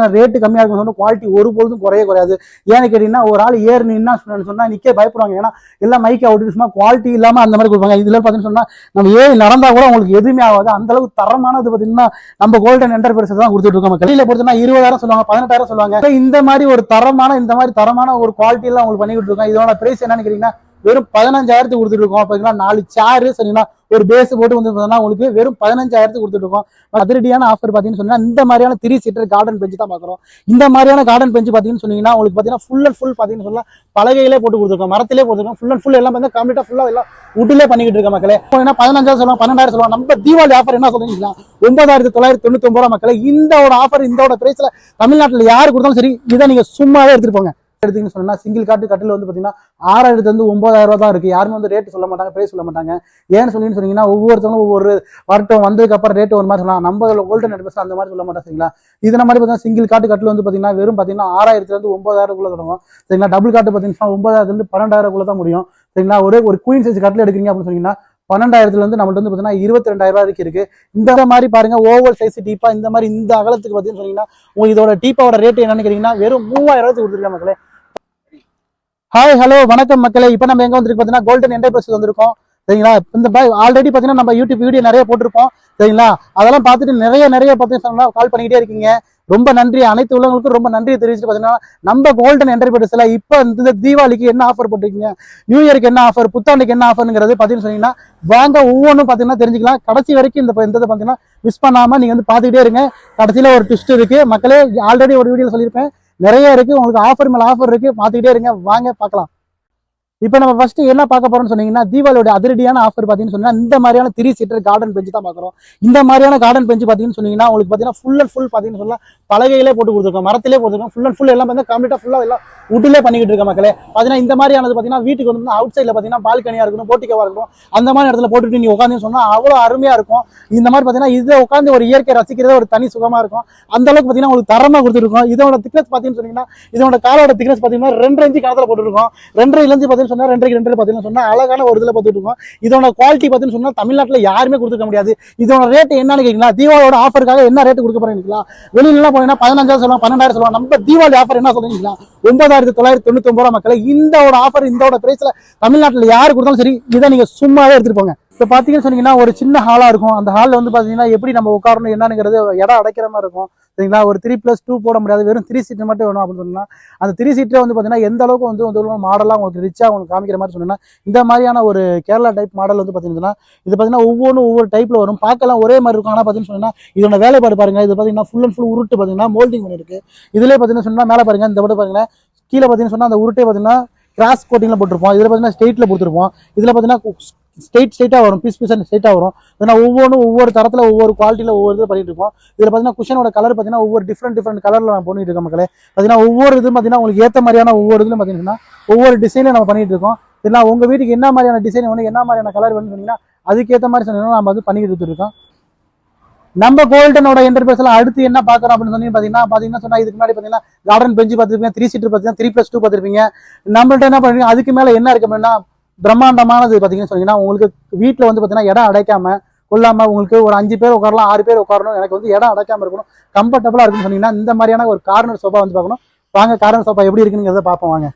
பார்த்தீங்கன்னா ரேட்டு கம்மியாக இருக்கும் சொன்னால் குவாலிட்டி ஒரு பொழுதும் குறைய குறையாது. ஏன்னு கேட்டீங்கன்னா ஒரு ஆள் ஏறு நின்னா சொன்னா நிக்க பயப்படுவாங்க. ஏன்னா எல்லாம் மைக் அவுட்டு சும்மா குவாலிட்டி இல்லாம அந்த மாதிரி கொடுப்பாங்க. இதுல பார்த்தீங்கன்னு சொன்னா நம்ம ஏறி நடந்தா கூட உங்களுக்கு எதுவுமே ஆகாது. அந்த தரமானது பார்த்தீங்கன்னா நம்ம கோல்டன் என்டர்பிரைஸ் தான் கொடுத்துட்டு இருக்கோம் வெளியில பொறுத்தனா இருபதாயிரம் சொல்லுவாங்க பதினெட்டாயிரம் சொல்லுவாங்க. இந்த மாதிரி ஒரு தரமான இந்த மாதிரி தரமான ஒரு குவாலிட்டி எல்லாம் உங்களுக்கு பண்ணி இருக்கோம் இதோட பிரைஸ் என்னன்னு கேட்டீங்கன்னா வெறும் பதினஞ்சாயிரத்துக்கு கொடுத்துட்டு இருக்கோம். பாத்தீங்கன்னா நாலு சேரு சரிங்களா? ஒரு பேஸ் போட்டு வந்து பார்த்தீங்கன்னா உங்களுக்கு வெறும் பதினஞ்சாயிரத்துக்கு கொடுத்துட்டு இருக்கோம். அதிரடியான ஆஃபர் பார்த்தீங்கன்னு சொன்னா இந்த மாதிரியான த்ரீ சீட்டர் கார்டன் பெஞ்சு தான் பார்க்குறோம். இந்த மாதிரியான கார்டன் பெஞ்சு பார்த்தீங்கன்னு சொன்னீங்கன்னா உங்களுக்கு பார்த்தீங்கன்னா ஃபுல் அண்ட் ஃபுல் பார்த்தீங்கன்னு சொன்னா பலகையிலே போட்டு கொடுத்துருக்கோம். மரத்திலே போட்டுருக்கோம். ஃபுல் அண்ட் ஃபுல் எல்லாம் வந்து கம்ப்ளீட்டா ஃபுல்லா எல்லாம் உட்டிலே பண்ணிக்கிட்டு இருக்க மக்களே. இப்போ என்ன பதினஞ்சாயிரம் சொல்லுவாங்க பன்னெண்டாயிரம் சொல்லுவாங்க. நம்ம தீபாவளி ஆஃபர் என்ன சொல்லுவீங்களா ஒன்பதாயிரத்தி தொள்ளாயிரத்தி தொண்ணூத்தி ஒன்பது ரூபா மக்களே இந்த ஒரு ஆஃபர் இந்த ஒரு பிரைஸ்ல தமிழ்நாட்டில் யாரு கொடுத்தாலும் சரி இதை நீங்க சும்மாவே எடுத்துட்டு போங்க. எடுத்தீங்கன்னு சொன்னா சிங்கிள் காட்டு கட்டில் வந்து பாத்தீங்கன்னா ஆறாயிரத்து வந்து ஒன்பதாயிரம் ரூபா தான் இருக்கு. யாருமே வந்து ரேட் சொல்ல மாட்டாங்க பிரைஸ் சொல்ல மாட்டாங்க. ஏன்னு சொல்லி சொன்னீங்கன்னா ஒவ்வொருத்தவங்களும் ஒவ்வொரு வரட்டும் வந்ததுக்கு அப்புறம் ரேட் ஒரு மாதிரி சொல்லலாம். நம்ம கோல்டன் நெட் அந்த மாதிரி சொல்ல மாட்டோம் சரிங்களா? இதன மாதிரி பார்த்தீங்கன்னா சிங்கிள் காட்டு கட்டில் வந்து பாத்தீங்கன்னா வெறும் பாத்தீங்கன்னா ஆறாயிரத்துல இருந்து ஒன்பதாயிரம் தொடங்கும். சரிங்களா? டபுள் காட்டு பாத்தீங்கன்னா ஒன்பதாயிரத்துல இருந்து பன்னெண்டாயிரம் தான் முடியும். சரிங்களா? ஒரே ஒரு குயின் சைஸ் கட்டில் எடுக்கிறீங்க அப்படின்னு சொன்னீங்கன்னா பன்னெண்டாயிரத்துல இருந்து நம்மள்ட்ட வந்து பாத்தீங்கன்னா இருபத்தி ரெண்டாயிரம் ரூபாய் வரைக்கும் இருக்கு. இந்த மாதிரி பாருங்க ஓவர் சைஸ் டீப்பா இந்த மாதிரி இந்த அகலத்துக்கு பாத்தீங்கன்னு சொன்னீங்கன்னா உங்களுக்கு இதோட டீப்பாவோட ரேட் என்னன்னு கேட்டீங்கன்னா வெறும் மூவாயிரம் ரூபாய்க்கு கொடுத்துருக்காங்க மக்களே. ஹாய் ஹலோ வணக்கம் மக்களே. இப்போ நம்ம எங்க வந்திருக்கு பார்த்தீங்கன்னா கோல்டன் என்டர்பிரைஸ் வந்திருக்கோம். சரிங்களா? இந்த ஆல்ரெடி பார்த்தீங்கன்னா நம்ம யூடியூப் வீடியோ நிறைய போட்டிருப்போம். சரிங்களா? அதெல்லாம் பார்த்துட்டு நிறைய நிறைய பார்த்தீங்கன்னா கால் பண்ணிக்கிட்டே இருக்கீங்க. ரொம்ப நன்றி. அனைத்து உள்ளவங்களுக்கும் ரொம்ப நன்றி தெரிவிச்சுட்டு பார்த்தீங்கன்னா நம்ம கோல்டன் என்டர்பிரைஸ்ல இப்போ இந்த தீபாவளிக்கு என்ன ஆஃபர் போட்டிருக்கீங்க? நியூ இயருக்கு என்ன ஆஃபர் புத்தாண்டுக்கு என்ன ஆஃபர்ங்கிறது பார்த்தீங்கன்னு சொன்னீங்கன்னா வாங்க ஒவ்வொன்றும் பார்த்தீங்கன்னா தெரிஞ்சுக்கலாம். கடைசி வரைக்கும் இந்த இந்த பார்த்தீங்கன்னா மிஸ் பண்ணாமல் நீங்கள் வந்து பார்த்துக்கிட்டே இருங்க. கடைசியில் ஒரு ட்விஸ்ட் இருக்கு. மக்களே ஆல்ரெடி ஒரு வீடியோ சொல்லியிருப்பேன். நிறைய இருக்கு. உங்களுக்கு ஆஃபர் மேல ஆஃபர் இருக்கு. பார்த்துக்கிட்டே இருங்க. வாங்க பார்க்கலாம். இப்போ நம்ம ஃபர்ஸ்ட் என்ன பார்க்க போறோம்னு சொன்னீங்கன்னா தீபாவளியோட அதிரடியான ஆஃபர் பார்த்தீங்கன்னு சொன்னா இந்த மாதிரியான த்ரீ சீட்டர் கார்டன் பெஞ்சு தான் பார்க்குறோம். இந்த மாதிரியான கார்டன் பெஞ்சு பார்த்தீங்கன்னு சொன்னீங்கன்னா உங்களுக்கு பார்த்தீங்கன்னா ஃபுல் அண்ட் ஃபுல் பார்த்தீங்கன்னு சொன்னா பலகையிலே போட்டு கொடுத்துருக்கோம் மரத்திலே போட்டுருக்கோம். ஃபுல் அண்ட் ஃபுல் எல்லாம் பார்த்தா கம்ப்ளீட்டாக ஃபுல்லாக எல்லாம் உட்டிலே பண்ணிக்கிட்டு இருக்க மக்களே. பார்த்தீங்கன்னா இந்த மாதிரியானது பார்த்தீங்கன்னா வீட்டுக்கு வந்து அவுட் சைடில் பார்த்தீங்கன்னா பால்கனியாக இருக்கணும் போட்டிக்கவா இருக்கணும் அந்த மாதிரி இடத்துல போட்டுட்டு நீ உட்காந்து சொன்னால் அவ்வளோ அருமையாக இருக்கும். இந்த மாதிரி பார்த்தீங்கன்னா இதில் உட்காந்து ஒரு இயற்கை ரசிக்கிறதே ஒரு தனி சுகமா இருக்கும். அந்த அளவுக்கு பார்த்தீங்கன்னா உங்களுக்கு தரமாக கொடுத்துருக்கோம். இதோட திக்னஸ் பார்த்தீங்கன்னு சொன்னீங்கன்னா இதோட காலோட திக்னஸ் பார்த்தீங்கன்னா ரெண்டு இன்ச்சு காலத்தில் போட்டுருக்கோம். ரெண்டரை இலஞ்சு பார்த்தீங்கன்னா சொன்னா ரெண்டரைக்கு ரெண்டு பார்த்தீங்கன்னா சொன்னா அழகான ஒரு இதில் பார்த்துட்டு இருக்கோம். இதோட குவாலிட்டி பார்த்தீங்கன்னு சொன்னா தமிழ்நாட்டில் யாருமே கொடுத்துக்க முடியாது. இதோட ரேட் என்னன்னு கேட்கலாம் தீபாவளியோட ஆஃபருக்காக என்ன ரேட் கொடுக்க போறீங்களா வெளியில போனீங்கன்னா பதினஞ்சாயிரம் சொல்லுவாங்க பன்னெண்டாயிரம் சொல்லுவாங்க. நம்ம தீபாவளி ஆஃபர் என்ன சொல்றீங்களா ஒன்பதாயிரத்தி தொள்ளாயிரத்தி தொண்ணூத்தி ஒன்பது ரூபா இந்த ஒரு ஆஃபர் இந்த ஒரு பிரைஸ்ல தமிழ்நாட்டில் யாரு கொடுத்தாலும் சரி இதை நீங்க சும்மாவே எடுத்துட்டு போங்க. இப்போ பார்த்தீங்கன்னு சொன்னீங்கன்னா ஒரு சின்ன ஹாலா இருக்கும். அந்த ஹாலில் வந்து பார்த்தீங்கன்னா எப்படி நம்ம உட்காரணும் என்னங்கிறது இடம் அடைக்கிற மாதிரி இருக்கும். சரிங்களா? ஒரு த்ரீ ப்ளஸ் டூ போட முடியாது. வெறும் த்ரீ சீட்டு மட்டும் வேணும் அப்படின்னு சொன்னால் அந்த த்ரீ சீட்டே வந்து பார்த்தீங்கன்னா எந்த அளவுக்கு வந்து வந்து மாடலாக உங்களுக்கு ரிச்சாக உங்களுக்கு காமிக்கிற மாதிரி சொன்னீங்கன்னா இந்த மாதிரியான ஒரு கேரளா டைப் மாடல் வந்து பார்த்தீங்கன்னா இது பார்த்தீங்கன்னா ஒவ்வொன்றும் ஒவ்வொரு டைப்பில் வரும். பார்க்கலாம் ஒரே மாதிரி இருக்கும். ஆனால் பார்த்தீங்கன்னு சொன்னா இதோட வேலைப்பாடு பாருங்கள் இது பார்த்தீங்கன்னா ஃபுல் அண்ட் ஃபுல் உருட்டு பார்த்தீங்கன்னா மோல்டிங் பண்ணிருக்கு. இதிலே பார்த்தீங்கன்னா சொன்னால் மேலே பாருங்கள் இந்த மட்டும் பாருங்க. கீழே பார்த்தீங்கன்னா சொன்னா அந்த உருட்டே பார்த்தீங்கன்னா கிராஸ் கோட்டிங்கில் போட்டிருப்போம். இதில் பார்த்தீங்கன்னா ஸ்டேட்டில் கொடுத்துருப்போம் இதில் பார்த்தீங்கன்னா ஸ்ட்ரெயிட் ஸ்ட்ரெயிட்டாக வரும் பீஸ் பீஸ் ஸ்ட்ரெயிட்டாக வரும். ஏன்னா ஒவ்வொன்றும் ஒவ்வொரு தரத்தில் ஒவ்வொரு குவாலிட்டியில் ஒவ்வொரு இது பண்ணிட்டு இருக்கோம். இதில் பார்த்தீங்கன்னா குஷனோட கலர் பார்த்தீங்கன்னா ஒவ்வொரு டிஃப்ரெண்ட் டிஃப்ரெண்ட் கலரில் நான் பண்ணிட்டு இருக்கோம் மக்களே. பார்த்தீங்கன்னா ஒவ்வொரு இதுவும் பார்த்தீங்கன்னா உங்களுக்கு ஏற்ற மாதிரியான ஒவ்வொரு இதுலையும் பார்த்தீங்கன்னா ஒவ்வொரு டிசைனில் நம்ம பண்ணிட்டு இருக்கோம். இல்லைன்னா உங்கள் வீட்டுக்கு என்ன மாதிரியான டிசைன் வேணும் என்ன மாதிரியான கலர் வேணும்னு சொன்னீங்கன்னா அதுக்கேற்ற மாதிரி சொன்னீங்கன்னா நம்ம வந்து பண்ணிக்கிட்டு கொடுத்துருக்கோம் நம்ம கோல்டனோட என்டர்பிரைஸ்ல அடுத்து என்ன பார்க்குறோம் அப்படின்னு சொன்னீங்க பாத்தீங்கன்னா பாத்தீங்கன்னா சொன்னா இதுக்கு முன்னாடி பார்த்தீங்கன்னா கார்டன் பெஞ்சு பார்த்துருப்பீங்க த்ரீ சீட்டர் பார்த்தீங்கன்னா த்ரீ பிளஸ் டூ பார்த்துருப்பீங்க நம்மள்ட்ட என்ன பண்ணுறீங்க அதுக்கு மேலே என்ன இருக்கு அப்படின்னா பிரம்மாண்டமானது பார்த்தீங்கன்னு சொன்னீங்கன்னா உங்களுக்கு வீட்டில் வந்து பார்த்தீங்கன்னா இடம் அடைக்காம கொள்ளாம உங்களுக்கு ஒரு அஞ்சு பேர் உட்காரலாம் ஆறு பேர் உட்காரணும் எனக்கு வந்து இடம் அடைக்காம இருக்கணும் கம்ஃபர்டபுளாக இருக்குன்னு சொன்னீங்கன்னா இந்த மாதிரியான ஒரு கார்னர் சோஃபா வந்து பார்க்கணும். வாங்க கார்னர் சோஃபா எப்படி இருக்குங்கிறத பார்ப்போம் வாங்க.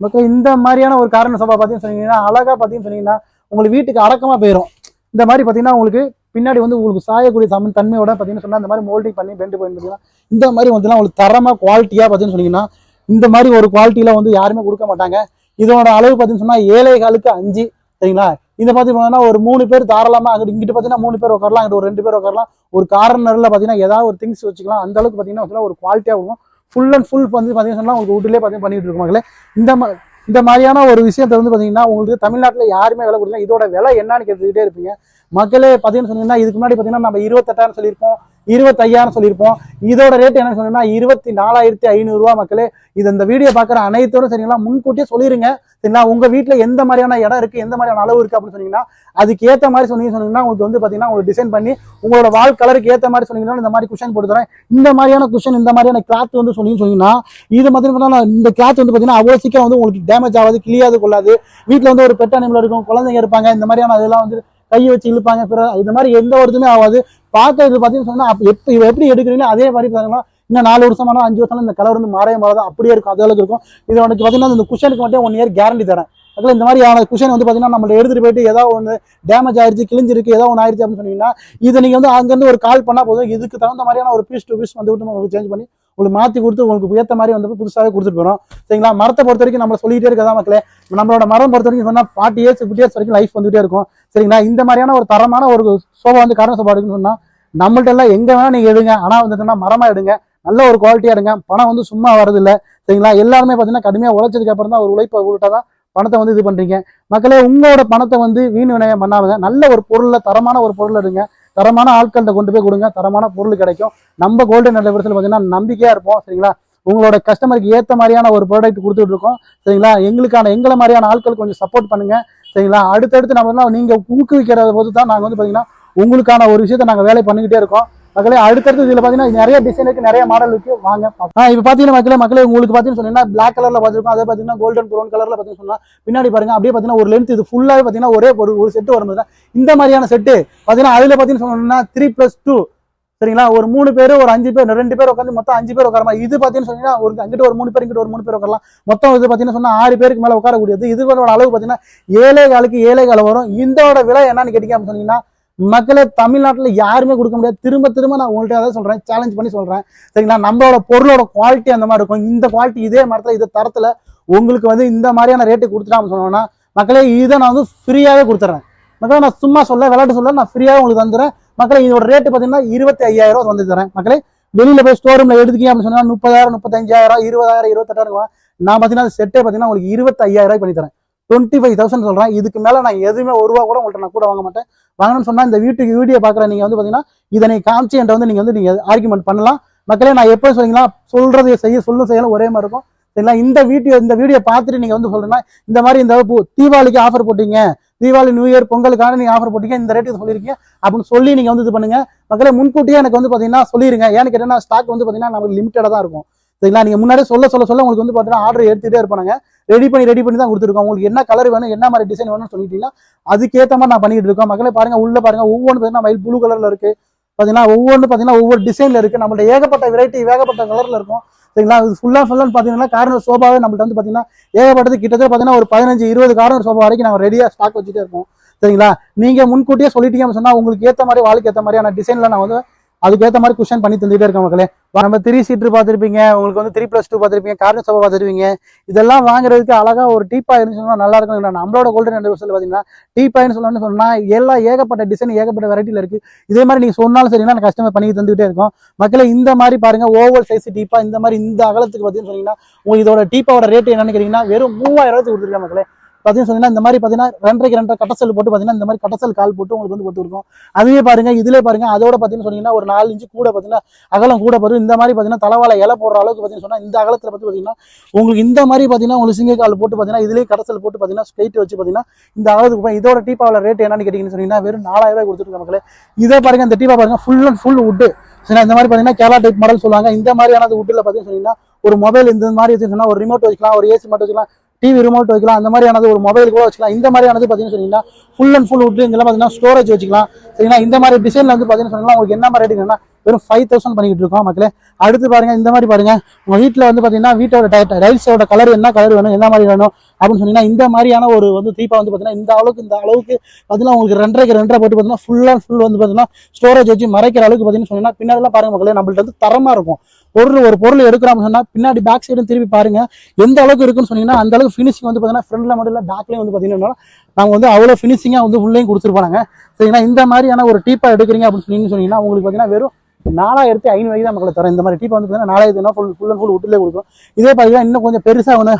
மக்கள் இந்த மாதிரியான ஒரு கார்னர் சோஃபா பார்த்தீங்கன்னு சொன்னீங்கன்னா அழகாக பார்த்தீங்கன்னு சொன்னீங்கன்னா உங்களுக்கு வீட்டுக்கு அடக்கமாக போயிடும் இந்த மாதிரி பார்த்தீங்கன்னா உங்களுக்கு பின்னாடி வந்து உங்களுக்கு சாயக்கூடிய சமன் தன்மையோட பார்த்தீங்கன்னா சொன்னால் இந்த மாதிரி மோல்டிங் பண்ணி பெண்டு பண்ணி இந்த மாதிரி வந்துலாம் உங்களுக்கு தரமாக குவாலிட்டியாக பார்த்தீங்கன்னு சொன்னீங்கன்னா இந்த மாதிரி ஒரு குவாலிட்டியெலாம் வந்து யாருமே கொடுக்க மாட்டாங்க. இதோட அளவு பார்த்தீங்கன்னு சொன்னால் ஏழை காலுக்கு அஞ்சு சரிங்களா? இந்த பார்த்தீங்கன்னா ஒரு மூணு பேர் தாராளமாக அங்கிட்டு இங்கிட்டு பார்த்தீங்கன்னா மூணு பேர் உட்காரலாம் அங்கிட்டு ஒரு ரெண்டு பேர் உட்காரலாம். ஒரு கார்னர்ல பார்த்தீங்கன்னா ஏதாவது ஒரு திங்ஸ் வச்சுக்கலாம். அந்த அளவுக்கு பார்த்தீங்கன்னா ஒரு குவாலிட்டியாக இருக்கும். ஃபுல் அண்ட் ஃபுல் வந்து பார்த்தீங்கன்னா சொன்னால் உங்களுக்கு வீட்டிலே பார்த்தீங்கன்னா பண்ணிட்டு இருக்கோம் இந்த மா- இந்த மாதிரியான ஒரு விஷயத்தை வந்து பார்த்தீங்கன்னா உங்களுக்கு தமிழ்நாட்டில் யாருமே விலை கொடுக்கல. இதோட விலை என்னன்னு கேட்டுக்கிட்டே இருப்பீங்க. மக்களே பார்த்தீங்கன்னு சொன்னீங்கன்னா இதுக்கு முன்னாடி பார்த்தீங்கன்னா நம்ம இருபத்தெட்டாயிரம் சொல்லியிருப்போம் இருபத்தையாயிரம் சொல்லியிருப்போம். இதோட ரேட் என்ன சொன்னீங்கன்னா இருபத்தி நாலாயிரத்தி ஐநூறுரூவா மக்களே இது இந்த வீடியோ பார்க்குற அனைத்தோடும் சரிங்களா முன்கூட்டியே சொல்லிடுங்க சரிங்களா உங்கள் வீட்டில் எந்த மாதிரியான இடம் இருக்குது எந்த மாதிரியான அளவு இருக்குது அப்படின்னு சொன்னீங்கன்னா அதுக்கு ஏற்ற மாதிரி சொன்னீங்க சொன்னீங்கன்னா உங்களுக்கு வந்து பார்த்தீங்கன்னா உங்களுக்கு டிசைன் பண்ணி உங்களோட வால் கலருக்கு ஏற்ற மாதிரி சொன்னீங்கன்னா இந்த மாதிரி குஷன் போட்டு தரேன். இந்த மாதிரியான குஷன் இந்த மாதிரியான கிளாத் வந்து சொன்னீங்கன்னு சொன்னீங்கன்னா இது பார்த்தீங்கன்னா இந்த கிளாத் வந்து பார்த்தீங்கன்னா அவ்வளோ சீக்கிரம் வந்து உங்களுக்கு டேமேஜ் ஆகாது கிளியாது கொள்ளாது. வீட்டில் வந்து ஒரு பெட் அனிமல் இருக்கும் குழந்தைங்க இருப்பாங்க இந்த மாதிரியான அதெல்லாம் வந்து கையை வச்சு இழுப்பாங்க பிற இந்த மாதிரி எந்த ஒரு ஆகாது. ஆகாது பார்க்கறது பார்த்தீங்கன்னு சொன்னா அப்ப இவ எப்படி எடுக்கிறீங்களோ அதே மாதிரி பாருங்களா இன்னும் நாலு வருஷம் அஞ்சு வருஷம் இந்த கலர் வந்து மாறவே மாறாது. அப்படியே இருக்கும் அதே அளவுக்கு இருக்கும். இது உனக்கு பார்த்தீங்கன்னா இந்த குஷனுக்கு மட்டும் ஒன் இயர் கேரண்டி தரேன். அதில் இந்த மாதிரியான குஷன் வந்து பார்த்தீங்கன்னா நம்ம எடுத்துட்டு போயிட்டு ஏதாவது ஒன்று டேமேஜ் ஆயிருச்சு கிழிஞ்சிருக்கு ஏதோ ஒன்று ஆயிருச்சு அப்படின்னு சொன்னீங்கன்னா இதை நீங்கள் வந்து அங்கேருந்து ஒரு கால் பண்ணால் போதும். இதுக்கு தகுந்த மாதிரியான ஒரு பீஸ் டு பீஸ் வந்து விட்டு சேஞ்ச் பண்ணி உங்களுக்கு மாற்றி கொடுத்து உங்களுக்கு ஏற்ற மாதிரி வந்து புதுசாகவே கொடுத்துட்டு போகிறோம் சரிங்களா? மரத்தை பொறுத்த வரைக்கும் நம்ம சொல்லிகிட்டே இருக்கதா மக்களே? நம்மளோட மரம் பொறுத்த வரைக்கும் சொன்னால் ஃபார்ட்டி இயர்ஸ் ஃபிஃப்டி இயர்ஸ் வரைக்கும் லைஃப் வந்துகிட்டே இருக்கும். சரிங்களா? இந்த மாதிரியான ஒரு தரமான ஒரு சோபா வந்து காரண சோபாடுன்னு இருக்குன்னு சொன்னால் நம்மள்ட்ட எல்லாம் எங்கே வேணால் நீங்கள் எடுங்க. ஆனால் வந்து மரமாக எடுங்க. நல்ல ஒரு குவாலிட்டியாக எடுங்க. பணம் வந்து சும்மா வரதில்லை சரிங்களா? எல்லாருமே பார்த்தீங்கன்னா கடுமையாக உழைச்சதுக்கு அப்புறம் தான் ஒரு உழைப்பை விட்டா தான் பணத்தை வந்து இது பண்ணுறீங்க மக்களே உங்களோட பணத்தை வந்து வீண் வினயம் பண்ணாமங்க நல்ல ஒரு பொருளில் தரமான ஒரு பொருள் எடுங்க. தரமான ஆட்கள்கிட்ட கொண்டு போய் கொடுங்க. தரமான பொருள் கிடைக்கும். நம்ம கோல்டன் விடத்தில் பார்த்தீங்கன்னா நம்பிக்கையாக இருப்போம் சரிங்களா? உங்களோட கஸ்டமருக்கு ஏற்ற மாதிரியான ஒரு ப்ராடக்ட் கொடுத்துட்டு இருக்கோம் சரிங்களா? எங்களுக்கான எங்களை மாதிரியான ஆட்கள் கொஞ்சம் சப்போர்ட் பண்ணுங்க சரிங்களா? அடுத்தடுத்து நம்ம நீங்கள் நீங்க ஊக்குவிக்கிறத போது தான் நாங்கள் வந்து பார்த்தீங்கன்னா உங்களுக்கான ஒரு விஷயத்த நாங்கள் வேலை பண்ணிக்கிட்டே இருக்கோம். மக்களே அடுத்தடுத்து இதில் பார்த்தீங்கன்னா நிறைய டிசைன் இருக்கு நிறைய மாடல் இருக்கு. வாங்க ஆ இப்போ பார்த்தீங்கன்னா மக்களே மக்களே உங்களுக்கு பார்த்தீங்கன்னு சொன்னீங்கன்னா பிளாக் கலர்ல பார்த்துருக்கோம் அதே பார்த்தீங்கன்னா கோல்டன் ப்ரௌன் கலர்ல பார்த்தீங்கன்னா சொன்னா பின்னாடி பாருங்க அப்படியே பார்த்தீங்கன்னா ஒரு லென்த் இது ஃபுல்லாகவே பார்த்தீங்கன்னா ஒரே ஒரு ஒரு செட்டு வரும்போது இந்த மாதிரியான செட்டு பார்த்தீங்கன்னா அதில் பாத்தீங்கன்னா சொன்னோம்னா த்ரீ ப்ளஸ் டூ சரிங்களா? ஒரு மூணு பேர் ஒரு அஞ்சு பேர் ரெண்டு பேர் உட்காந்து மொத்தம் அஞ்சு பேர் உட்காரமா இது பார்த்தீங்கன்னு சொன்னீங்கன்னா ஒரு அங்கிட்ட ஒரு மூணு பேர் இங்கிட்ட ஒரு மூணு பேர் உட்காரலாம். மொத்தம் இது பார்த்தீங்கன்னா சொன்னா ஆறு பேருக்கு மேலே உட்காரக்கூடியது. இது அளவு பார்த்தீங்கன்னா ஏழை காலுக்கு ஏழை காலம் வரும். இதோட விலை என்னன்னு கேட்டீங்க அப்படின்னு சொன்னீங்கன்னா மக்களை தமிழ்நாட்டில் யாருமே கொடுக்க முடியாது. திரும்ப திரும்ப நான் உங்கள்கிட்ட அதான் சொல்கிறேன் சேலஞ்ச் பண்ணி சொல்கிறேன் சரிங்களா? நம்மளோட பொருளோட குவாலிட்டி அந்த மாதிரி இருக்கும். இந்த குவாலிட்டி இதே மரத்தில் இதை தரத்தில் உங்களுக்கு வந்து இந்த மாதிரியான ரேட்டு கொடுத்துட்டான்னு சொன்னோம்னா மக்களே இதை நான் வந்து ஃப்ரீயாகவே கொடுத்துட்றேன் மக்களே நான் சும்மா சொல்ல விளையாட்டு சொல்ல நான் ஃப்ரீயாக உங்களுக்கு தந்துடுறேன் மக்களே இதோட ரேட்டு பார்த்தீங்கன்னா இருபத்தி ஐயாயிரம் ரூபா வந்து தரேன். மக்களே வெளியில் போய் ஸ்டோர் ரூமில் எடுத்துக்கிங்க அப்படின்னு சொன்னால் முப்பதாயிரம் முப்பத்தஞ்சாயிரம் இருபதாயிரம் இருபத்தெட்டாயிரம் நான் பார்த்தீங்கன்னா செட்டே பார்த்தீங்கன்னா உங்களுக்கு இருபத்தி ஐயாயிரம் ரூபாய் பண்ணி தரேன். டுவெண்ட்டி ஃபைவ் தௌசண்ட் சொல்கிறேன் இதுக்கு மேலே நான் எதுவுமே ஒரு ரூபா கூட உங்கள்கிட்ட நான் கூட வாங்க மாட்டேன். வாங்கணும்னு சொன்னால் இந்த வீட்டுக்கு வீடியோ பார்க்குற நீங்கள் வந்து பார்த்தீங்கன்னா இதை காமிச்சு என்கிட்ட வந்து நீங்கள் வந்து நீங்கள் ஆர்குமெண்ட் பண்ணலாம். மக்களே நான் எப்போ சொல்லிங்களா சொல்கிறது செய்ய சொல்லும் செய்யலாம் ஒரே மாதிரி இருக்கும். சரிங்களா? இந்த வீடியோ இந்த வீடியோ பார்த்துட்டு நீங்கள் வந்து சொல்றீங்கன்னா இந்த மாதிரி இந்த பூ- தீபாவளிக்கு ஆஃபர் போட்டீங்க. தீபாவளி நியூ இயர் பொங்கலுக்கான நீங்கள் ஆஃபர் போட்டீங்க. இந்த ரேட்டு சொல்லியிருக்கீங்க அப்படின்னு சொல்லி நீங்கள் வந்து இது பண்ணுங்கள் மக்களே முன்கூட்டியே எனக்கு வந்து பார்த்தீங்கன்னா சொல்லிடுங்க ஏன்னு கேட்டீங்கன்னா ஸ்டாக் வந்து பார்த்தீங்கன்னா நமக்கு லிமிட்டடாக தான் இருக்கும். சரிங்களா? நீங்கள் முன்னாடியே சொல்ல சொல்ல சொல்ல உங்களுக்கு வந்து பார்த்தீங்கன்னா ஆர்டர் எடுத்துகிட்டே இருப்பாங்க ரெடி பண்ணி ரெடி பண்ணி தான் கொடுத்துருக்கோம். உங்களுக்கு என்ன கலர் வேணும் என்ன மாதிரி டிசைன் வேணும்னு சொல்லிட்டீங்கன்னா அதுக்கேற்ற மாதிரி நான் பண்ணிட்டு இருக்கோம். மக்களே பாருங்க உள்ள பாருங்க ஒவ்வொன்று பார்த்தீங்கன்னா மயில் ப்ளூ கலர்ல இருக்கு. பார்த்தீங்கன்னா ஒவ்வொன்று பார்த்தீங்கன்னா ஒவ்வொரு டிசைன்ல இருக்கு. நம்மள்ட்ட ஏகப்பட்ட வெரைட்டி ஏகப்பட்ட கலர்ல இருக்கும். சரிங்களா? இது ஃபுல்லா ஃபுல்லான்னு பார்த்தீங்கன்னா கார்னர் சோபாவே நம்மள்ட்ட வந்து பார்த்தீங்கன்னா ஏகப்பட்டது கிட்டத்தட்ட பார்த்தீங்கன்னா ஒரு பதினஞ்சு இருபது கார்னர் சோபா வரைக்கும் நாங்கள் ரெடியாக ஸ்டாக் வச்சுட்டே இருக்கோம். சரிங்களா? நீங்க முன்கூட்டியே சொல்லிட்டீங்க அப்படின்னு சொன்னா உங்களுக்கு ஏற்ற மாதிரி வாழ்க்கை ஏற்ற மாதிரியான டிசைன்ல நான் வந்து அதுக்கேற்ற மாதிரி குஷன் பண்ணி தந்துட்டே இருக்கேன் மக்களே. நம்ம த்ரீ சீட்டர் பார்த்துருப்பீங்க. உங்களுக்கு வந்து த்ரீ ப்ளஸ் டூ பார்த்துருப்பீங்க. கார்னர் சோபா பார்த்துருப்பீங்க. இதெல்லாம் வாங்குறதுக்கு அழகா ஒரு டீப்பா இருந்துச்சுன்னா நல்லா இருக்கும் நம்மளோட கோல்டன் யூனிவர்சல் பார்த்தீங்கன்னா டீப்பாயின்னு சொல்லணும்னு சொன்னால் எல்லாம் ஏகப்பட்ட டிசைன் ஏகப்பட்ட வெரைட்டில இருக்கு. இதே மாதிரி நீங்க சொன்னாலும் சரிங்கன்னா நான் கஸ்டமர் பண்ணி தந்துகிட்டே இருக்கும். மக்களே இந்த மாதிரி பாருங்க ஓவர் சைஸ் டீப்பா இந்த மாதிரி இந்த அகலத்துக்கு பார்த்தீங்கன்னு சொன்னீங்கன்னா உங்களுக்கு இதோட டீப்பாவோட ரேட் என்னன்னு கேட்டிங்கன்னா வெறும் மூவாயிரம் ரூபாய்க்கு கொடுத்துருக்கேன் மக்களே. பார்த்தீங்கன்னு சொன்னீங்கன்னா இந்த மாதிரி பார்த்தீங்கன்னா ரெண்டரைக்கு ரெண்டரை கட்டசல் போட்டு பார்த்தீங்கன்னா இந்த மாதிரி கட்டசல் கால் போட்டு உங்களுக்கு வந்து கொடுத்துருக்கோம். அதுவே பாருங்க இதுல பாருங்க அதோட பார்த்தீங்கன்னு சொன்னீங்கன்னா ஒரு நாலு இன்ச்சு கூட பார்த்தீங்கன்னா அகலம் கூட வரும் இந்த மாதிரி பார்த்தீங்கன்னா தலைவாழை இலை போடுற அளவுக்கு பார்த்தீங்கன்னு சொன்னால் இந்த அகலத்தில் பார்த்து பார்த்தீங்கன்னா உங்களுக்கு இந்த மாதிரி பார்த்தீங்கன்னா உங்களுக்கு சிங்க கால் போட்டு பார்த்தீங்கன்னா இதுலேயே கடசல் போட்டு பார்த்தீங்கன்னா ஸ்ட்ரைட் வச்சு பார்த்தீங்கன்னா இந்த அளவுக்கு போய் இதோட டீப்பாவில் ரேட் என்னன்னு கேட்டிங்கன்னு சொன்னீங்கன்னா வெறும் நாலாயிரம் ரூபாய் கொடுத்துருக்காங்க மக்களே. இதே பாருங்க இந்த டீப்பா பாருங்க ஃபுல் அண்ட் ஃபுல் வுட்டு சரி இந்த மாதிரி பார்த்தீங்கன்னா கேரளா டைப் மாடல் சொல்லுவாங்க. இந்த மாதிரியான வுட்டில் பார்த்தீங்கன்னு சொன்னீங்கன்னா ஒரு மொபைல் இந்த மாதிரி சொன்னால் ஒரு ரிமோட் வச்சுக்கலாம் ஒரு ஏசி மட்டும் வச்சுக்கலாம் டிவி ரிமோட் வைக்கலாம் அந்த மாதிரியானது ஒரு மொபைல் கூட வச்சுக்கலாம். இந்த மாதிரியானது பார்த்தீங்கன்னு சொன்னீங்கன்னா ஃபுல் அண்ட் ஃபுல் வுட் இதெல்லாம் பார்த்தீங்கன்னா ஸ்டோரேஜ் வச்சுக்கலாம். சரிங்களா? இந்த மாதிரி டிசைன்ல வந்து பார்த்தீங்கன்னு சொன்னீங்கன்னா உங்களுக்கு என்ன மாதிரி ரேட்டுங்கன்னா வெறும் ஃபைவ் தௌசண்ட் பண்ணிக்கிட்டு இருக்கோம் மக்களே. அடுத்து பாருங்க இந்த மாதிரி பாருங்க. உங்க வீட்டில் வந்து பார்த்தீங்கன்னா வீட்டோட டைல்ஸோட கலர் என்ன கலர் வேணும் என்ன மாதிரி வேணும் அப்படின்னு சொன்னீங்கன்னா இந்த மாதிரியான ஒரு வந்து தீபா வந்து பார்த்தீங்கன்னா இந்த அளவுக்கு இந்த அளவுக்கு பார்த்தீங்கன்னா உங்களுக்கு ரெண்டரைக்கு ரெண்டரை போட்டு பார்த்தீங்கன்னா ஃபுல் அண்ட் ஃபுல் வந்து பார்த்தீங்கன்னா ஸ்டோரேஜ் வச்சு மறைக்கிற அளவுக்கு பார்த்தீங்கன்னா சொன்னீங்கன்னா பின்னாடிலாம் பாருங்க மக்களே நம்மள்ட்ட வந்து தரமா இருக்கும். பொருள் ஒரு பொருள் எடுக்கிறோம் சொன்னா பின்னாடி பேக் சைடும் திருப்பி பாருங்க எந்த அளவுக்கு இருக்குன்னு சொன்னீங்கன்னா அந்த அளவுக்கு ஃபினிஷிங் வந்து பார்த்தீங்கன்னா ஃப்ரண்ட்ல மட்டும் இல்லை பேக்லேயும் வந்து பார்த்தீங்கன்னா நாங்கள் வந்து அவ்வளோ ஃபினிஷிங்காக வந்து உள்ளேயும் கொடுத்துருப்பாங்க சரிங்களா? இந்த மாதிரியான ஒரு டீப்பாக எடுக்கிறீங்க அப்படின்னு சொன்னீங்கன்னு சொன்னீங்கன்னா உங்களுக்கு பார்த்தீங்கன்னா வெறும் நாலாயிரத்தி ஐநூறு தான் மக்களை தரோம் இந்த மாதிரி டீப்பா வந்து பார்த்தீங்கன்னா நாலாயிரத்தி ஃபுல் ஃபுல் அண்ட் ஃபுல் விட்டுலேயே கொடுக்கும் இதே பார்த்தீங்கன்னா இன்னும் கொஞ்சம் பெருசாக ஒன்று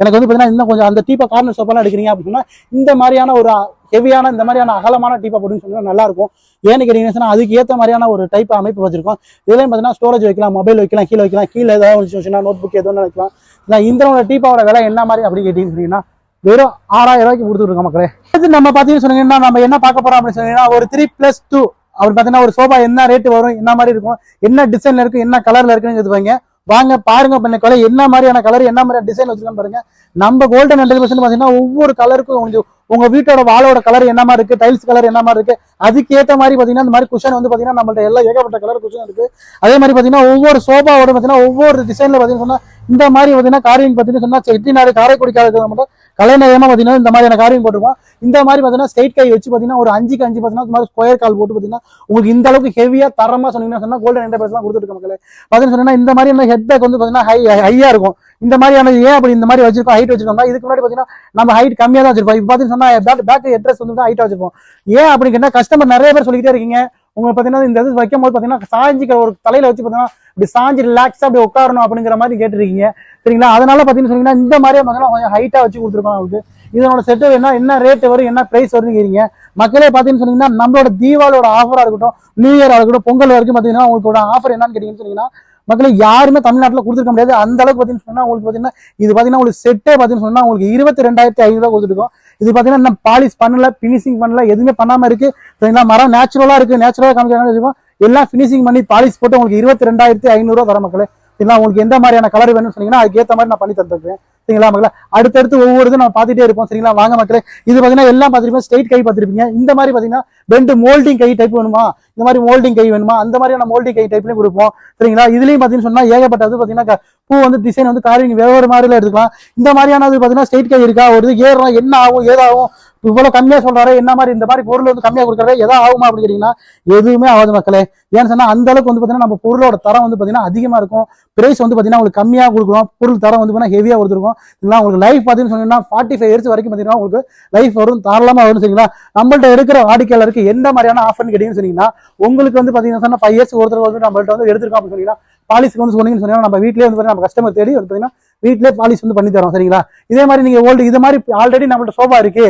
எனக்கு வந்து பார்த்தீங்கன்னா இன்னும் கொஞ்சம் அந்த டீப்பா கார்னர் சோப்பாலாம் எடுக்கிறீங்க அப்படின்னா இந்த மாதிரியான ஒரு ஹெவியான இந்த மாதிரியான அகலமான டீப்பா அப்படின்னு சொன்னா நல்லா இருக்கும். ஏன்னு கேட்டீங்கன்னா அதுக்கு ஏற்ற மாதிரியான ஒரு டைப் அமைப்பு வச்சிருக்கோம். இதுலேயும் பார்த்தீங்கன்னா ஸ்டோரேஜ் வைக்கலாம் மொபைல் வைக்கலாம் கீழே வைக்கலாம் கீழே ஏதாவது வச்சுன்னா நோட் புக் எதுவும் வைக்கலாம். நான் இந்த டீப்பாவோட விலை என்ன மாதிரி அப்படின்னு கேட்டீங்கன்னு சொன்னீங்கன்னா வெறும் ஆறாயிரம் ரூபாய்க்கு கொடுத்துருக்கோம் மக்களே. இது நம்ம பார்த்தீங்கன்னு சொன்னீங்கன்னா நம்ம என்ன பார்க்க போறோம் அப்படின்னு சொன்னீங்கன்னா ஒரு த்ரீ பிளஸ் டூ அவர் பார்த்தீங்கன்னா ஒரு சோபா என்ன ரேட்டு வரும் என்ன மாதிரி இருக்கும் என்ன டிசைன்ல இருக்கு என்ன கலர்ல இருக்குன்னு இது வைங்க. வாங்க பாருங்க பண்ண கலர் என்ன மாதிரியான கலர் என்ன மாதிரியான டிசைன் வச்சுக்கலாம் பாருங்க. நம்ம கோல்டன் ஹண்ட்ரட் பர்சன்ட் பார்த்தீங்கன்னா ஒவ்வொரு கலருக்கும் கொஞ்சம் உங்க வீட்டோட வாலோட கலர் என்ன மாதிரி இருக்கு டைல்ஸ் கலர் என்ன மாதிரி இருக்கு அதுக்கு ஏத்த மாதிரி பாத்தீங்கன்னா இந்த மாதிரி குஷன் வந்து பாத்தீங்கன்னா நம்மள்ட்ட எல்லாம் ஏகப்பட்ட கலர் குஷன் இருக்கு. அதே மாதிரி பாத்தீங்கன்னா ஒவ்வொரு சோபாவோட பாத்தீங்கன்னா ஒவ்வொரு டிசைன்ல பாத்தீங்கன்னா இந்த மாதிரி பாத்தீங்கன்னா காரியம் பாத்தீங்கன்னா சொன்னா செட்டிநாடு காரைக்குடி காலத்துல மட்டும் கலைநயமா பாத்தீங்கன்னா இந்த மாதிரியான காரியம் போட்டிருக்கோம் இந்த மாதிரி பாத்தீங்கன்னா ஸ்ட்ரைட் கை வச்சு பாத்தீங்கன்னா ஒரு அஞ்சுக்கு அஞ்சு பாத்தீங்கன்னா இந்த மாதிரி ஸ்கொயர் கால் போட்டு பாத்தீங்கன்னா உங்களுக்கு இந்த அளவுக்கு ஹெவியா தரமா சொன்னீங்கன்னா சொன்னா கோல்டன் என்டர்பிரைஸ் தான் கொடுத்துட்டு மக்களே. பாத்தீங்கன்னா சொன்னா இந்த மாதிரி ஹெட் பேக் வந்து பாத்தீங்கன்னா ஹை ஹையா இருக்கும். இந்த மாதிரியான ஏன் அப்படி இந்த மாதிரி வச்சிருக்கோம் ஹைட் வச்சிருக்கோம் இதுக்கு முன்னாடி பாத்தீங்கன்னா நம்ம ஹைட் கம்மியா தான் வச்சிருப்போம். இப்போ பாத்தீங்கன்னா பேக் பேக் அட்ரஸ் வந்து ஹைட்டா வச்சிருப்போம். ஏன் அப்படின்னு கேட்டா கஸ்டமர் நிறைய பேர் சொல்லிக்கிட்டே இருக்கீங்க. உங்களுக்கு பார்த்தீங்கன்னா இந்த இது வைக்கும் போது பார்த்தீங்கன்னா சாஞ்சிக்கிற ஒரு தலையில வச்சு பார்த்தீங்கன்னா இப்படி சாஞ்சி ரிலாக்ஸாக அப்படி உட்காரணும் அப்படிங்கிற மாதிரி கேட்டிருக்கீங்க. சரிங்களா? அதனால பார்த்தீங்கன்னு சொன்னீங்கன்னா இந்த மாதிரியே பார்த்தீங்கன்னா கொஞ்சம் ஹைட்டாக வச்சு கொடுத்துருக்கோம் அவங்களுக்கு இதனோட செட்டு என்ன என்ன ரேட் வரும் என்ன பிரைஸ் வரும்னு கேக்குறீங்க. மக்களே பார்த்தீங்கன்னு சொன்னீங்கன்னா நம்மளோட தீபாவளியோட ஆஃபராக இருக்கட்டும் நியூ இயராக இருக்கட்டும் பொங்கல் வரைக்கும் பார்த்தீங்கன்னா உங்களோட ஆஃபர் என்னன்னு கேட்டீங்கன்னு சொன்னீங்கன்னா மக்களை யாருமே தமிழ்நாட்டில் கொடுத்துருக்க முடியாது. அந்த அளவுக்கு பார்த்தீங்கன்னு சொன்னால் உங்களுக்கு பார்த்தீங்கன்னா இது பார்த்தீங்கன்னா உங்களுக்கு செட்டே பார்த்தீங்கன்னு சொன்னால் உங்களுக்கு இருபத்தி ரெண்டாயிரத்தி ஐநூறுரூவா கொடுத்துருக்கோம். இது பாத்தீங்கன்னா நம்ம பாலிஷ் பண்ணல பினிஷிங் பண்ணல எதுவுமே பண்ணாம இருக்கு. சரிங்களா மரம் நேச்சுரலா இருக்கு நேச்சுரலா காமிக்கிறாங்க இருக்கும் எல்லாம் பினிஷிங் பண்ணி பாலிஷ் போட்டு உங்களுக்கு இருபத்தி ரெண்டாயிரத்தி ஐநூறு ரூபா தர மக்களே. சரிங்களா? உங்களுக்கு எந்த மாதிரியான கலர் வேணும்னு சொன்னீங்கன்னா அதுக்கு மாதிரி நான் பண்ணி தந்துருக்கேன் சரிங்களா மக்களே? அடுத்தடுத்து ஒவ்வொரு இது நம்ம பார்த்துட்டே இருப்போம். சரிங்களா? வாங்க மக்களே. இது பாத்தீங்கன்னா எல்லாம் பார்த்துருப்பீங்க. ஸ்ட்ரைட் கை பார்த்துருப்பீங்க. இந்த மாதிரி பாத்தீங்கன்னா பெண்டு மோல்டிங் கை டைப் வேணுமா? இந்த மாதிரி மோல்டிங் கை வேணுமா? அந்த மாதிரியான மோல்டிங் கை டைப்லயும் கொடுப்போம். சரிங்களா? இதுலயும் பாத்தீங்கன்னு சொன்னால் ஏகப்பட்டது பாத்தீங்கன்னா பூ வந்து டிசைன் வந்து கார்விங் வேற ஒரு மாதிரில எடுத்துக்கலாம். இந்த மாதிரியானது பார்த்தீங்கன்னா ஸ்டேட் கை இருக்கா? ஒரு இது ஏறுறோம் என்ன ஆகும்? ஏதாகும் இவ்வளவு கம்மியா சொல்றாரு. என்ன மாதிரி இந்த மாதிரி பொருள் வந்து கம்மியா கொடுக்குறாரு எதா ஆகுமா அப்படின்னு கேட்டீங்கன்னா எதுவுமே ஆகாது மக்களே. ஏன்னு சொன்னா அந்த அளவுக்கு வந்து பாத்தீங்கன்னா நம்ம பொருளோட தரம் வந்து பாத்தீங்கன்னா அதிகமா இருக்கும். பிரைஸ் வந்து பாத்தீங்கன்னா உங்களுக்கு கம்மியா கொடுக்குறோம். பொருள் தரம் வந்து பாத்தீங்கன்னா ஹெவியா கொடுத்துருக்கோம். இல்லைன்னா உங்களுக்கு லைஃப் பாத்தீங்கன்னு சொன்னீங்கன்னா ஃபார்ட்டி ஃபைவ் இயர்ஸ் வரைக்கும் பாத்தீங்கன்னா உங்களுக்கு லைஃப் வரும். தாராளமா வரும் சரிங்களா நம்மள்ட்ட இருக்கிற வாடிக்கையாளருக்கு எந்த மாதிரியான ஆஃபர்னு கேட்டீங்கன்னு சொன்னீங்கன்னா உங்களுக்கு வந்து பாத்தீங்கன்னா சொன்னால் ஃபைவ் இயர்ஸ் ஒருத்தர் வந்து நம்மள்ட்ட வந்து எடுத்துருக்கோம் அப்படின்னு சொன்னீங்கன்னா பாலிசி வந்து சொன்னீங்கன்னு சொன்னீங்கன்னா நம்ம வீட்லயே வந்து நம்ம கஸ்டமர் தேடி வந்து பார்த்தீங்கன்னா வீட்டிலே பாலிசி வந்து பண்ணி தரோம் சரிங்களா? இதே மாதிரி நீங்க ஓல்டு இது மாதிரி ஆல்ரெடி நம்மள்ட்ட சோபா இருக்கு.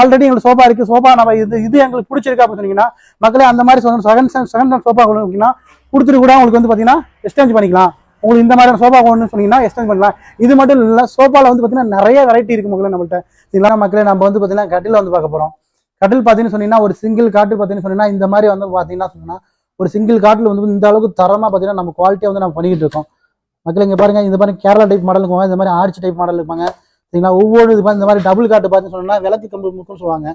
ஆல்ரெடி எங்களுக்கு சோபா இருக்கு. சோபா நம்ம இது இது எங்களுக்கு பிடிச்சிருக்கு அப்படின்னு சொன்னீங்கன்னா மக்களே அந்த மாதிரி சொன்ன செகண்ட் செகண்ட் ஹேண்ட் சோபா அப்படின்னா கொடுத்துட்டு கூட உங்களுக்கு வந்து பாத்தீங்கன்னா எக்ஸ்சேஞ்ச் பண்ணிக்கலாம். உங்களுக்கு இந்த மாதிரியான சோபா ஒன்று சொன்னீங்கன்னா எக்ஸ்சேஞ்ச் பண்ணலாம். இது மட்டும் இல்ல சோபால வந்து பாத்தீங்கன்னா நிறைய வெரைட்டி இருக்கு மக்களே நம்மள்ட்ட. இதெல்லாம் மக்களே நம்ம வந்து பாத்தீங்கன்னா கட்டில் வந்து பார்க்க போறோம். கட்டில் பார்த்தீங்கன்னு சொன்னீங்கன்னா ஒரு சிங்கிள் காட்டு பார்த்தீங்கன்னு சொன்னீங்கன்னா இந்த மாதிரி வந்து பார்த்தீங்கன்னா சொன்னா ஒரு சிங்கிள் காட்டில் வந்து இந்த அளவுக்கு தரமாக பார்த்தீங்கன்னா நம்ம குவாலிட்டியாக வந்து நம்ம பண்ணிக்கிட்டு இருக்கோம். மக்கள் இங்கே பாருங்க இந்த மாதிரி கேரளா டைப் மாடல் இருப்பாங்க இந்த மாதிரி ஆர்ச்சி டைப் மாடல் இருப்பாங்க சரிங்களா? ஒவ்வொரு இது இந்த மாதிரி டபுள் காட்டு பார்த்தீங்கன்னு சொன்னால் விளக்கு கம்பு முக்குன்னு சொல்லுவாங்க.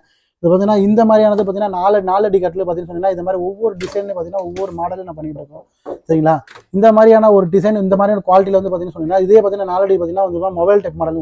இது பார்த்தீங்கன்னா இந்த மாதிரியானது பார்த்தீங்கன்னா நாலு நாலு அடி கட்டில் பார்த்தீங்கன்னு சொன்னீங்கன்னா இந்த மாதிரி ஒவ்வொரு டிசைன்லையும் பார்த்தீங்கன்னா ஒவ்வொரு மாடலும் நான் பண்ணிட்டு இருக்கோம். சரிங்களா? இந்த மாதிரியான ஒரு டிசைன் இந்த மாதிரியான குவாலிட்டியில் வந்து பார்த்தீங்கன்னு சொன்னீங்கன்னா இதே பார்த்தீங்கன்னா நாலு அடி பார்த்தீங்கன்னா வந்து மொபைல் டைப் மாடல்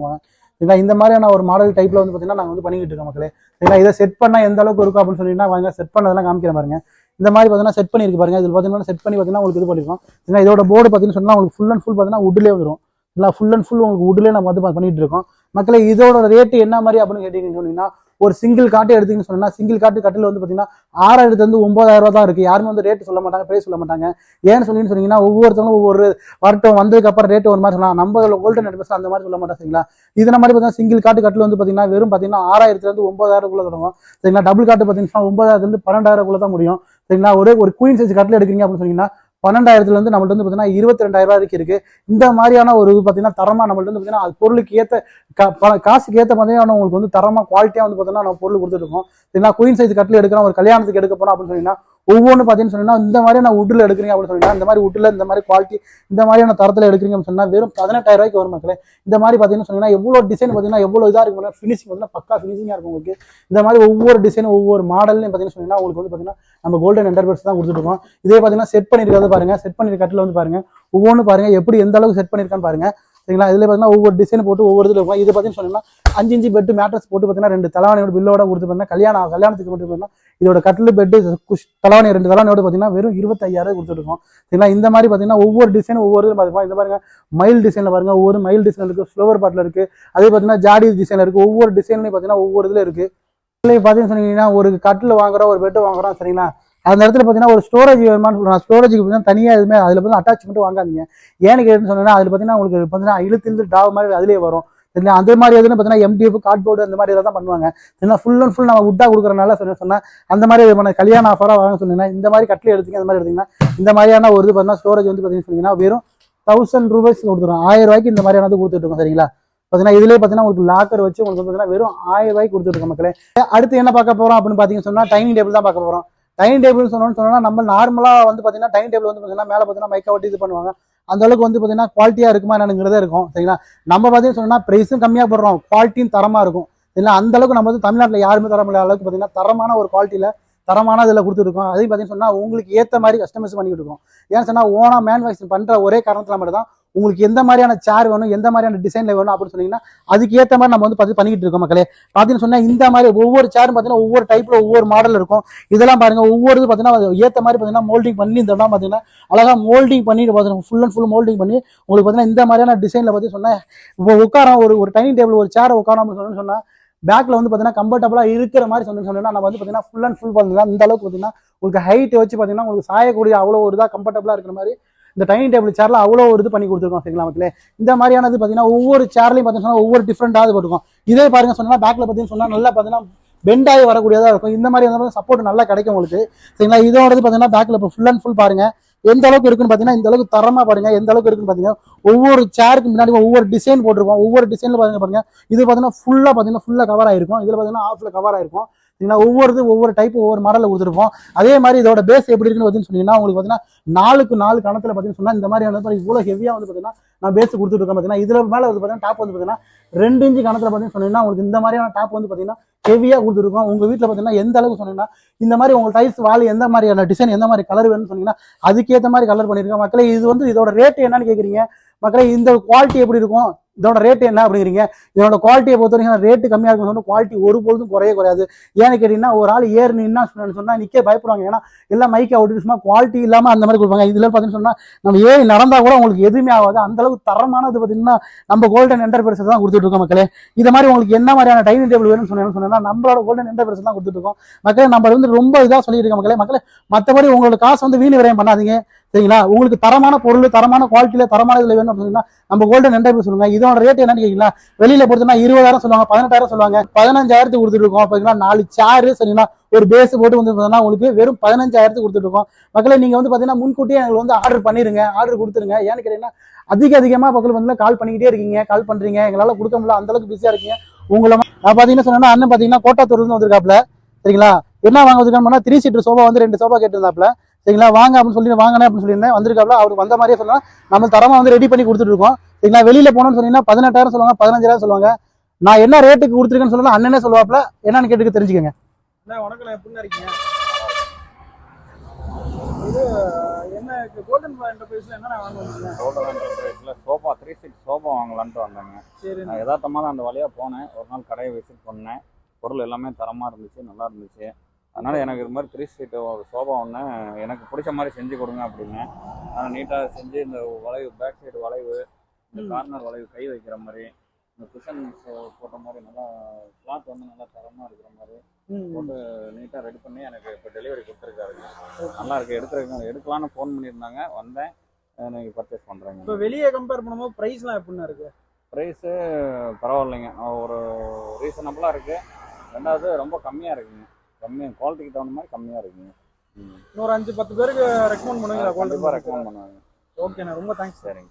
சரிங்களா? இந்த மாதிரியான ஒரு மாடல் டைப்பில் வந்து பார்த்தீங்கன்னா நாங்கள் வந்து பண்ணிக்கிட்டு இருக்கோம் மக்களே. சரிங்களா? இதை செட் பண்ணால் எந்த அளவுக்கு இருக்கும் அப்படின்னு சொன்னீங்கன்னா வாங்க செட் பண்ணதெல்லாம் காமிக்கிற பாருங்க. இந்த மாதிரி பார்த்தீங்கன்னா செட் பண்ணிருக்கு பாருங்க. இதில் பார்த்தீங்கன்னா செட் பண்ணி பார்த்தீங்கன்னா உங்களுக்கு இது பண்ணிருக்கோம் ஏன்னா இதோட போர்டு பார்த்தீங்கன்னு சொன்னால் உங்களுக்கு ஃபுல் அண்ட் ஃபுல் பார்த்தீங்கன்னா உட்லேயே வந்துடும் இல்லை ஃபுல் அண்ட் ஃபுல் உங்களுக்கு உட்லேயே நம்ம வந்து பண்ணிட்டு இருக்கோம். மக்களை இதோட ரேட்டு என்ன மாதிரி அப்படின்னு கேட்டீங்கன்னு சொன்னீங்கன்னா ஒரு சிங்கிள் காட்டு எடுத்தீங்கன்னு சொன்னா சிங்கிள் காட்டு கட்டில் வந்து பார்த்தீங்கன்னா ஆறாயிரத்து வந்து ஒன்பதாயிரம் ரூபா தான் இருக்கு. யாருமே வந்து ரேட் சொல்ல மாட்டாங்க பிரைஸ் சொல்ல மாட்டாங்க ஏன்னு சொல்லி சொன்னீங்கன்னா ஒவ்வொருத்தவங்களும் ஒவ்வொரு வரட்டும் வந்ததுக்கு அப்புறம் ரேட் ஒரு மாதிரி சொல்லலாம். நம்ம கோல்டன் நெட் அந்த மாதிரி சொல்ல மாட்டாங்க சரிங்களா? இது மாதிரி பார்த்தீங்கன்னா சிங்கிள் காட்டு கட்டில் வந்து பார்த்தீங்கன்னா வெறும் பார்த்தீங்கன்னா ஆறாயிரத்துல இருந்து ஒன்பதாயிரக்குள்ள தொடங்கும். சரிங்களா? டபுள் காட்டு பார்த்தீங்கன்னா ஒன்பதாயிரத்துல இருந்து பன்னெண்டாயிரக்குள்ள தான் முடியும். சரிங்களா? ஒரே ஒரு குயின் சைஸ் கட்டில் எடுக்கிறீங்க அப்படின்னு சொன்னீங்கன்னா பன்னெண்டாயிரத்துல இருந்து நம்மள்ட்ட வந்து பார்த்தீங்கன்னா இருபத்தி ரெண்டாயிரம் ரூபாய் வரைக்கும் இருக்கு. இந்த மாதிரியான ஒரு இது பார்த்தீங்கன்னா தரமா நம்மள்ட்ட வந்து பார்த்தீங்கன்னா அது பொருளுக்கு ஏத்த கா- காசுக்கு ஏத்த மாதிரியான உங்களுக்கு வந்து தரமா குவாலிட்டியா வந்து பார்த்தீங்கன்னா நம்ம பொருள் கொடுத்துருக்கோம் இருக்கோம். சரிங்களா? குயின் சைஸ் கட்டில் எடுக்கிறோம் ஒரு கல்யாணத்துக்கு எடுக்க போகிறோம் அப்படின்னு சொன்னீங்கன்னா ஒவ்வொன்று பார்த்தீங்கன்னு சொன்னீங்கன்னா இந்த மாதிரி நான் உட்டில் எடுக்கிறீங்க அப்படின்னு சொன்னீங்கன்னா இந்த மாதிரி உட்டில் இந்த மாதிரி குவாலிட்டி இந்த மாதிரியான தரத்தில் எடுக்கிறீங்க சொன்னால் வெறும் பதினெட்டாயிரம் ரூபாய்க்கு வரும் மக்களே. இந்த மாதிரி பார்த்தீங்கன்னு சொன்னீங்கன்னா எவ்வளோ டிசைன் பார்த்தீங்கன்னா எவ்வளோ இதாக இருக்கும் ஃபினிஷிங் பார்த்தீங்கன்னா பக்கா ஃபினிஷிங்காக இருக்கும் உங்களுக்கு. இந்த மாதிரி ஒவ்வொரு டிசைன் ஒவ்வொரு மாடல்லையும் பார்த்தீங்கன்னு சொன்னீங்கன்னா உங்களுக்கு வந்து பார்த்தீங்கன்னா நம்ம கோல்டன் என்டர்பிரைஸ் தான் கொடுத்துருக்கோம் இதே பார்த்தீங்கன்னா செட் பண்ணியிருக்காது பாருங்க. செட் பண்ணிருக்க கட்டில் வந்து பாருங்க. ஒவ்வொன்று பாருங்க எப்படி எந்த அளவுக்கு செட் பண்ணியிருக்கான்னு பாருங்க. சரிங்களா? இதில் பார்த்தீங்கன்னா ஒவ்வொரு டிசைன் போட்டு ஒவ்வொரு இதில் இருக்கும். இது பார்த்தீங்கன்னு சொன்னீங்கன்னா அஞ்சு இஞ்சி பெட் மேட்ரஸ் போட்டு பார்த்தீங்கன்னா ரெண்டு தலைவாணியோட பில்லோட கொடுத்து பார்த்தீங்கன்னா கல்யாணம் கல்யாணத்துக்கு மட்டும் பார்த்தீங்கன்னா இதோட கட்டில் பெட்டு குஷ் தலைவாணி ரெண்டு தலைவாணியோட பார்த்தீங்கன்னா வெறும் இருபத்தையாயிரம் கொடுத்துருக்கோம் சரிங்களா? இந்த மாதிரி பார்த்தீங்கன்னா ஒவ்வொரு டிசைன் ஒவ்வொரு இது பார்த்துப்போம் இந்த பாருங்க மயில் டிசைனில் பாருங்க ஒவ்வொரு மயில் டிசைன் இருக்குது ஃப்ளவர் பாட்டில் இருக்குது அதே பார்த்தீங்கன்னா ஜாடி டிசைன் இருக்குது ஒவ்வொரு டிசைன்லையும் பார்த்தீங்கன்னா ஒவ்வொரு இதில் இருக்குது இதுல பார்த்தீங்கன்னு சொன்னீங்கன்னா ஒரு கட்டில் வாங்குறோம் ஒரு பெட் வாங்குறோம் சரிங்களா? அந்த இடத்துல பார்த்தீங்கன்னா ஒரு ஸ்டோரேஜ் வேணுமான்னு சொல்கிறேன் ஸ்டோரேஜுக்கு பார்த்தீங்கன்னா தனியாக எதுவுமே அதில் பார்த்தீங்கன்னா அட்டாச்மெண்ட் வாங்காதீங்க. ஏன்னு கேட்டுன்னு சொன்னீங்கன்னா அதில் பார்த்தீங்கன்னா உங்களுக்கு பார்த்தீங்கன்னா இழுத்து இழுத்து டாவ் மாதிரி அதிலே வரும். சரிங்களா அதே மாதிரி எதுன்னு பார்த்தீங்கன்னா எம்டிஎஃப் கார்ட்போர்டு அந்த மாதிரி தான் பண்ணுவாங்க. சரிங்களா ஃபுல் அண்ட் ஃபுல் நம்ம உட்டா கொடுக்குறனால சொன்ன சொன்னா அந்த மாதிரி இது கல்யாண ஆஃபராக வாங்க சொன்னீங்கன்னா இந்த மாதிரி கட்டில் எடுத்தீங்க அந்த மாதிரி எடுத்தீங்கன்னா இந்த மாதிரியான ஒரு இது பார்த்தீங்கன்னா ஸ்டோரேஜ் வந்து பார்த்தீங்கன்னு சொன்னீங்கன்னா வெறும் தௌசண்ட் ரூபாய்ஸ் கொடுத்துரும் ஆயிரம் ரூபாய்க்கு இந்த மாதிரியானது கொடுத்துட்டு இருக்கோம் சரிங்களா? பார்த்தீங்கன்னா இதுலேயே பார்த்தீங்கன்னா உங்களுக்கு லாக்கர் வச்சு உங்களுக்கு பார்த்தீங்கன்னா வெறும் ஆயிரம் ரூபாய்க்கு கொடுத்துருக்கோம் மக்களே. அடுத்து என்ன பார்க்க போறோம் அப்படின்னு பார்த்தீங்கன்னு சொன்னா டைனிங் டேபிள் தான் பார்க்க போகிறோம் டைனிங் டேபிள் சொன்னோம்னு சொன்னால் நம்ம நார்மலாக வந்து பார்த்தீங்கன்னா டைனிங் டேபிள் வந்து பார்த்தீங்கன்னா மேலே பார்த்தீங்கன்னா மைக்கா ஒட்டி இது பண்ணுவாங்க. அந்த அளவுக்கு வந்து பார்த்தீங்கன்னா குவாலிட்டியா இருக்குமா என்னங்கிறதே இருக்கும். சரிங்களா? நம்ம பார்த்தீங்கன்னு சொன்னா பிரைஸும் கம்மியாக போடுறோம். குவாலிட்டியும் தரமா இருக்கும். இல்லை அந்த அளவுக்கு நம்ம வந்து தமிழ்நாட்டில் யாருமே தர முடியாத அளவுக்கு பார்த்தீங்கன்னா தரமான ஒரு குவாலிட்டியில் தரமான இதில் கொடுத்துருக்கோம் அதையும் பார்த்தீங்கன்னு சொன்னால் உங்களுக்கு ஏற்ற மாதிரி கஸ்டமைஸ் பண்ணிக்கிட்டு இருக்கோம் ஏன்னு சொன்னால் ஓனா மேனுஃபேக்சரிங் பண்ணுற ஒரே காரணத்தில் மட்டும் தான் உங்களுக்கு எந்த மாதிரியான சேர் வேணும் எந்த மாதிரியான டிசைனில் வேணும் அப்படின்னு சொன்னீங்கன்னா அதுக்கு ஏற்ற மாதிரி நம்ம வந்து பார்த்து பண்ணிக்கிட்டு இருக்கோம் மக்களே. பார்த்தீங்கன்னு சொன்னால் இந்த மாதிரி ஒவ்வொரு சேரும் பார்த்தீங்கன்னா ஒவ்வொரு டைப்பில் ஒவ்வொரு மாடல் இருக்கும். இதெல்லாம் பாருங்க ஒவ்வொரு இது பார்த்தீங்கன்னா ஏற்ற மாதிரி பார்த்தீங்கன்னா மோல்டிங் பண்ணி இதெல்லாம் பார்த்தீங்கன்னா அழகாக மோல்டிங் பண்ணி பார்த்தீங்கன்னா ஃபுல் அண்ட் ஃபுல் மோல்டிங் பண்ணி உங்களுக்கு பார்த்தீங்கன்னா இந்த மாதிரியான டிசைனில் பற்றி சொன்னேன் இப்போ உட்காரம் ஒரு ஒரு டைனிங் டேபிள் ஒரு சேரை உட்காரம் அப்படின்னு சொன்னேன்னு சொன்னால் பேக்கில் வந்து பார்த்தீங்கன்னா கம்ஃபர்டபுளாக இருக்கிற மாதிரி சொன்னேன்னு சொன்னீங்கன்னா நம்ம வந்து பார்த்தீங்கன்னா ஃபுல் அண்ட் ஃபுல் பார்த்தீங்கன்னா இந்த அளவுக்கு பார்த்தீங்கன்னா உங்களுக்கு ஹைட் வச்சு பார்த்தீங்கன்னா உங்களுக்கு சாயக்கூடிய அவ்வளோ ஒரு இதாக கம்ஃபர்டபுளாக இருக்கிற மாதிரி இந்த டைனிங் டேபிள் சேர்ல அவ்வளோ ஒரு இது பண்ணி கொடுத்துருக்கோம் சரிங்களா மக்களே? இந்த மாதிரியானது பார்த்தீங்கன்னா ஒவ்வொரு சேர்லையும் பார்த்தீங்கன்னா ஒவ்வொரு டிஃப்ரெண்டாக போட்டுருக்கோம். இதே பாருங்க சொன்னா பேக்கில் பார்த்தீங்கன்னா சொன்னால் நல்லா பார்த்தீங்கன்னா பெண்டாகி வரக்கூடியதாக இருக்கும். இந்த மாதிரி வந்து சப்போர்ட் நல்லா கிடைக்கும் உங்களுக்கு. சரிங்களா? இதோடது பார்த்தீங்கன்னா பேக்கில் இப்போ ஃபுல் அண்ட் ஃபுல் பாருங்க. எந்த அளவுக்கு இருக்குன்னு பார்த்தீங்கன்னா இந்த அளவுக்கு தரமா பாருங்க. எந்த அளவுக்கு இருக்குன்னு பார்த்தீங்கன்னா ஒவ்வொரு சேருக்கு முன்னாடி ஒவ்வொரு டிசைன் போட்டிருக்கோம். ஒவ்வொரு டிசைன்ல பாருங்க பாருங்க. இது பார்த்தீங்கன்னா ஃபுல்லாக பார்த்தீங்கன்னா ஃபுல்லாக கவர் ஆயிருக்கும். இதில் பார்த்தீங்கன்னா ஆஃப்ல கவர் ஆயிருக்கும். சரிங்களா ஒவ்வொரு ஒவ்வொரு டைப் ஒவ்வொரு மாடலில் கொடுத்துருப்போம். அதே மாதிரி இதோட பேஸ் எப்படி இருக்குன்னு பார்த்தீங்கன்னு சொன்னீங்கன்னா உங்களுக்கு பார்த்தீங்கன்னா நாலுக்கு நாலு கணத்தில் பார்த்தீங்கன்னு சொன்னால் இந்த மாதிரி வந்து இவ்வளோ ஹெவியாக வந்து பார்த்தீங்கன்னா நான் பேஸ் கொடுத்துட்டு இருக்கேன் பார்த்தீங்கன்னா இதில் மேலே வந்து பார்த்தீங்கன்னா டாப் வந்து பார்த்தீங்கன்னா ரெண்டு இன்ச்சு கணத்தில் பார்த்தீங்கன்னு சொன்னீங்கன்னா உங்களுக்கு இந்த மாதிரியான டாப் வந்து பார்த்தீங்கன்னா ஹெவியாக கொடுத்துருக்கோம். உங்கள் வீட்டில் பார்த்தீங்கன்னா எந்த அளவுக்கு சொன்னீங்கன்னா இந்த மாதிரி உங்கள் டைல்ஸ் வால் எந்த மாதிரியான டிசைன் எந்த மாதிரி கலர் வேணும்னு சொன்னீங்கன்னா அதுக்கேற்ற மாதிரி கலர் பண்ணியிருக்கேன் மக்களே இது வந்து இதோட ரேட்டு என்னன்னு கேட்குறீங்க மக்களே இந்த குவாலிட்டி எப்படி இருக்கும்? இதோட ரேட் என்ன அப்படிங்கிறீங்க. இதோட குவாலிட்டியை பொறுத்த வரைக்கும் ரேட்டு கம்மியாக இருக்கும் சொன்னால் குவாலிட்டி ஒரு பொழுதும் குறைய குறையாது ஏன்னு கேட்டீங்கன்னா ஒரு ஆள் ஏறு நின்னா சொன்னால் நிற்க பயப்படுவாங்க. ஏன்னா எல்லாம் மைக்கை அவுட்டு சும்மா குவாலிட்டி இல்லாமல் அந்த மாதிரி கொடுப்பாங்க. இதில் பார்த்தீங்கன்னு சொன்னா நம்ம ஏறி நடந்தா கூட உங்களுக்கு எதுவுமே ஆகாது. அந்த அளவுக்கு தரமானது பார்த்தீங்கன்னா நம்ம கோல்டன் என்டர்பிரைஸ் தான் கொடுத்துட்டு இருக்கோம் மக்களே. இது மாதிரி உங்களுக்கு என்ன மாதிரியான டைனிங் டேபிள் வேணும்னு சொன்னேன் சொன்னா நம்மளோட கோல்டன் என்டர்பிரைஸ் தான் கொடுத்துட்டு இருக்கோம். மக்களே நம்ம வந்து ரொம்ப இதாக சொல்லியிருக்கோம் மக்களே. மக்களே மற்றபடி உங்களோட காசு வந்து வீண் விரயம் பண்ணாதீங்க. சரிங்களா? உங்களுக்கு தரமான பொருள் தரமான குவாலிட்டியில தரமான இதுல வேணும் அப்படின்னா நம்ம கோல்டன் என்டர்பிரைஸ் சொல்லுங்க. இதோட ரேட் என்னன்னு கேட்கலாம் வெளியில பொறுத்தனா இருபதாயிரம் சொல்லுவாங்க பதினெட்டாயிரம் சொல்லுவாங்க. பதினஞ்சாயிரத்து கொடுத்துட்டு இருக்கோம். பார்த்தீங்கன்னா நாலு சேரு சரிங்களா? ஒரு பேஸ் போட்டு வந்து பார்த்தீங்கன்னா உங்களுக்கு வெறும் பதினஞ்சாயிரத்து கொடுத்துட்டு இருக்கோம். மக்களை நீங்க வந்து பாத்தீங்கன்னா முன்கூட்டியே எங்களுக்கு வந்து ஆர்டர் பண்ணிருங்க. ஆர்டர் கொடுத்துருங்க. ஏன்னு கேட்டீங்கன்னா அதிக அதிகமா மக்கள் வந்து கால் பண்ணிக்கிட்டே இருக்கீங்க. கால் பண்றீங்க. எங்களால கொடுக்க முடியல. அந்த அளவுக்கு பிஸியா இருக்கீங்க. உங்களை நான் பாத்தீங்கன்னா சொன்னா அண்ணன் பாத்தீங்கன்னா கோட்டாத்தூர்ல இருந்து வந்திருக்காப்ல. சரிங்களா? என்ன வாங்க வந்திருக்காங்கன்னா த்ரீ சீட்டர் சோபா வந்து ரெண்டு சோபா கேட்டிருந்தாப்ல. சரிங்களா? வாங்க அப்படின்னு சொல்லி வாங்கினேன் அப்படின்னு சொல்லியிருந்தேன். வந்திருக்காப்ல அவர் வந்த மாதிரியே சொல்லலாம். நம்ம தரமா வந்து ரெடி பண்ணி கொடுத்துட்டு இருக்கோம். சரிங்களா? வெளியில போனோம்னு சொன்னீங்கன்னா பதினெட்டாயிரம் சொல்லுவாங்க பதினஞ்சாயிரம் சொல்லுவாங்க. நான் என்ன ரேட்டுக்கு கொடுத்துருக்கேன்னு சொல்லலாம் அண்ணனே சொல்லுவாப்ல என்னன்னு கேட்டுக்க தெரிஞ்சுக்கங்க. சோஃபா த்ரீ சீட் சோஃபா வாங்கலான்ட்டு வந்தாங்க. சரி நான் யதார்த்தமாக அந்த வழியாக போனேன். ஒரு நாள் கடையை விசிட் பண்ணேன். பொருள் எல்லாமே தரமாக இருந்துச்சு நல்லா இருந்துச்சு. அதனால் எனக்கு இது மாதிரி த்ரீ சீட்டு சோஃபா ஒன்று எனக்கு பிடிச்ச மாதிரி செஞ்சு கொடுங்க அப்படின்னு. நான் நீட்டாக செஞ்சு இந்த வளைவு பேக் சைடு வளைவு இந்த. கார்னர் வளைவு கை வைக்கிற மாதிரி இந்த குஷன் போட்ட மாதிரி நல்லா கிளாத் வந்து நல்லா தரமாக இருக்கிற மாதிரி போட்டு நீட்டாக ரெடி பண்ணி எனக்கு இப்போ டெலிவரி கொடுத்துருக்காருங்க நல்லா இருக்கு. எடுத்துருக்காங்க எடுக்கலான்னு ஃபோன் பண்ணியிருந்தாங்க. வந்தேன். நீங்கள் பர்ச்சேஸ் பண்ணுறேங்க இப்போ வெளியே கம்பேர் பண்ணும்போது பிரைஸ்லாம் எப்படிண்ணா இருக்கு? ப்ரைஸு பரவாயில்லைங்க. ஒரு ரீசனபிளாக இருக்குது ரெண்டாவது ரொம்ப கம்மியாக இருக்குங்க. கம்மியாக குவாலிட்டிக்கு தகுந்த மாதிரி கம்மியாக இருக்குங்க. ம் இன்னொரு அஞ்சு பத்து பேருக்கு ரெக்கமெண்ட் பண்ணுவீங்களா கண்டிப்பாக ரெக்கமெண்ட் பண்ணுவாங்க. ஓகேண்ணா ரொம்ப தேங்க்ஸ் சரிங்க.